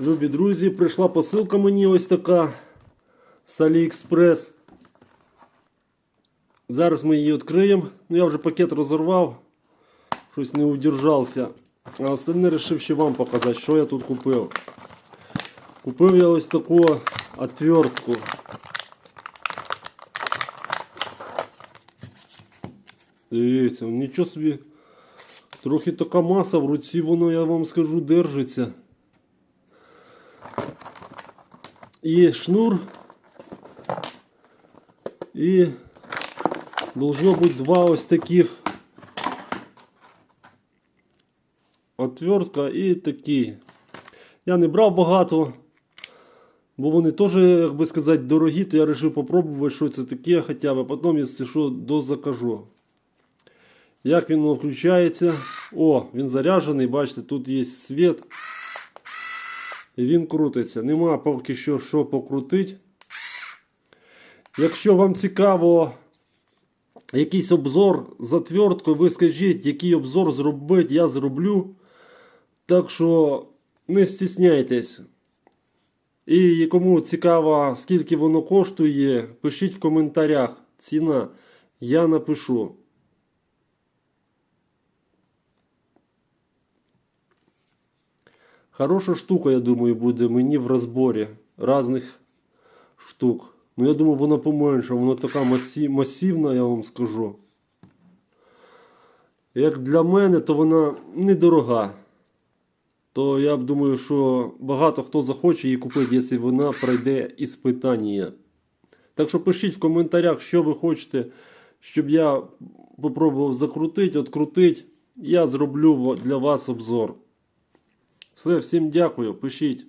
Любі друзі, прийшла посилка мені ось така з AliExpress. Зараз ми її відкриємо. Ну я вже пакет розірвав. Щось не удержався. А остальне вирішив ще вам показати, що я тут купив. Купив я ось таку отвертку. Дивіться, нічого собі. Трохи така маса в руці, воно, я вам скажу, держиться. І шнур. І должно бути два ось таких. Отвертка і такі. Я не брав багато, бо вони теж, як би сказати, дорогі, то я вирішив попробувати, що це таке хоча б, потім, якщо що, дозакажу. Як він включається? О, він заряджений, бачите, тут є світ. Він крутиться. Нема поки що що покрутити. Якщо вам цікаво якийсь обзор з отверткою, ви скажіть, який обзор зробити, я зроблю. Так що не стісняйтесь. І кому цікаво, скільки воно коштує, пишіть в коментарях. Ціна. Я напишу. Хороша штука, я думаю, буде мені в розборі різних штук. Ну, я думаю, вона поменше, вона така масивна, я вам скажу. Як для мене, то вона недорога. То я думаю, що багато хто захоче її купити, якщо вона пройде іспитання. Так що пишіть в коментарях, що ви хочете, щоб я попробував закрутити, відкрутити. Я зроблю для вас обзор. Все, всім дякую, пишіть.